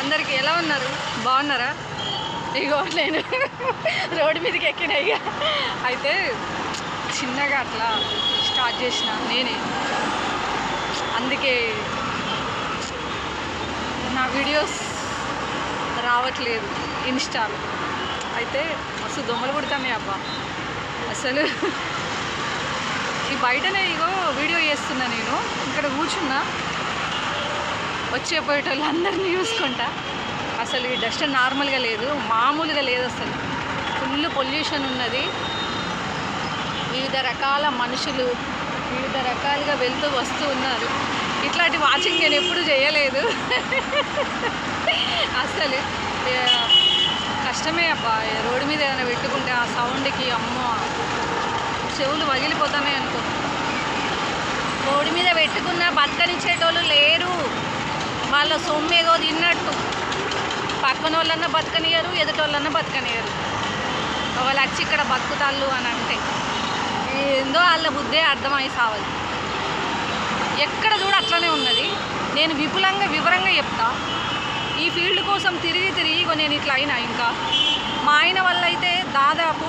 అందరికి ఎలా ఉన్నారు? బాగున్నారా? ఇగో నేను రోడ్డు మీదకి ఎక్కిన ఇక అయితే చిన్నగా అట్లా స్టార్ట్ చేసిన నేనే. అందుకే నా వీడియోస్ రావట్లేదు ఇన్స్టాలో. అయితే అసలు దొంగలు కుడతానే అబ్బా. అసలు ఈ బయటనే ఇగో వీడియో చేస్తున్నా నేను. ఇక్కడ కూర్చున్నా. వచ్చే పోయేటోళ్ళు అందరినీ చూసుకుంటా. అసలు ఈ డస్ట్ నార్మల్గా లేదు మామూలుగా లేదు అసలు. ఫుల్ పొల్యూషన్ ఉన్నది. వివిధ రకాల మనుషులు వివిధ రకాలుగా వెళ్తూ వస్తూ ఉన్నారు. ఇట్లాంటి వాచింగ్ నేను ఎప్పుడు చేయలేదు. అసలు కష్టమే అబ్బా. రోడ్డు మీద ఏదైనా పెట్టుకుంటే ఆ సౌండ్కి అమ్మో! చెవులు వగిలిపోతామే అనుకో. రోడ్డు మీద పెట్టుకున్న బతకనిచ్చేటోళ్ళు లేరు. వాళ్ళ సొమ్ము ఏదో తిన్నట్టు. పక్కన వాళ్ళన్నా బతకనియరు ఎదుటోళ్ళన్నా బతకనియరు వాళ్ళు వచ్చి ఇక్కడ బతుకుతాళ్ళు అని అంటే ఏందో వాళ్ళ బుద్ధే అర్థమై సావాలి ఎక్కడ చూడ అట్లనే ఉన్నది. నేను విపులంగా వివరంగా చెప్తా. ఈ ఫీల్డ్ కోసం తిరిగి తిరిగి నేను ఇట్లా అయినా ఇంకా. మా ఆయన వల్ల అయితే దాదాపు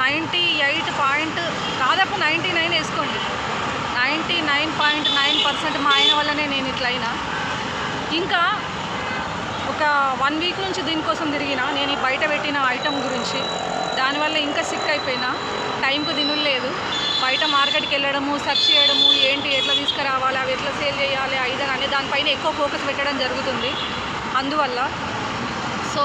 నైంటీ ఎయిట్ పాయింట్ దాదాపు నైంటీ నైన్ వేసుకోండి. Ninety nine point nine percent మా ఆయన వల్లనే నేను ఇట్లా అయినా. ఇంకా ఒక వన్ వీక్ నుంచి దీనికోసం తిరిగిన నేను ఈ బయట పెట్టిన ఐటెం గురించి దానివల్ల ఇంకా సిక్ అయిపోయినా టైంకు తినలేదు. బయట మార్కెట్కి వెళ్ళడము సెర్చ్ చేయడము ఏంటి ఎట్లా తీసుకురావాలి అవి ఎట్లా సేల్ చేయాలి ఐదని అనే దానిపైన ఎక్కువ ఫోకస్ పెట్టడం జరుగుతుంది. అందువల్ల సో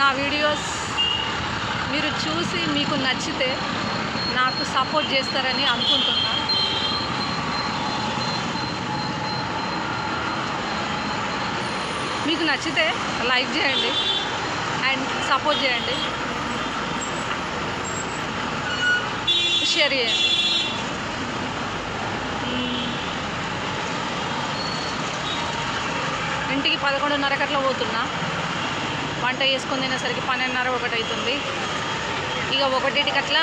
నా వీడియోస్ మీరు చూసి మీకు నచ్చితే నాకు సపోర్ట్ చేస్తారని అనుకుంటున్నా. మీకు నచ్చితే లైక్ చేయండి అండ్ సపోర్ట్ చేయండి. షేర్ చేయండి. Hmm. ఇంటికి పదకొండున్నరకు అట్లా పోతున్నా. వంట చేసుకుని తినేసరికి పన్నెండున్నర ఒకటి అవుతుంది ఇక ఒకటికి అట్లా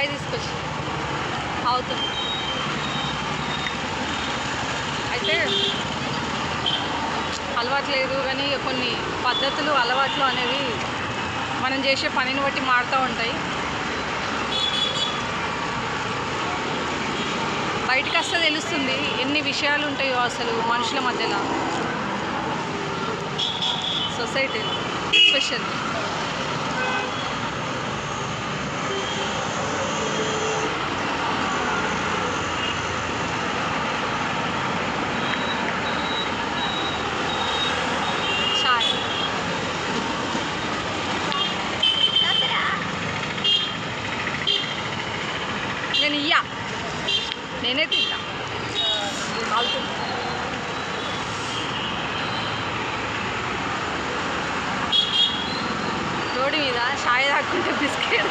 చాయ్ తీసుకొచ్చి అవుతుంది అయితే అలవాటు లేదు కానీ కొన్ని పద్ధతులు అలవాట్లు అనేవి మనం చేసే పనిని బట్టి మారుతూ ఉంటాయి. బయటకు వస్తే తెలుస్తుంది ఎన్ని విషయాలు ఉంటాయో అసలు మనుషుల మధ్యలో. సొసైటీ స్పెషల్ చాయ్ నేను ఇయ్యా నేనే తింటా. రోడ్డు మీద చాయ్ తాక్కుంటే బిస్కెట్.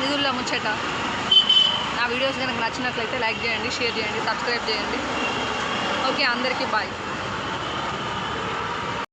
నిధుల్లో ముచ్చట. నా వీడియోస్ కనుక నచ్చినట్లయితే లైక్ చేయండి షేర్ చేయండి సబ్స్క్రైబ్ చేయండి. ఓకే అందరికీ బాయ్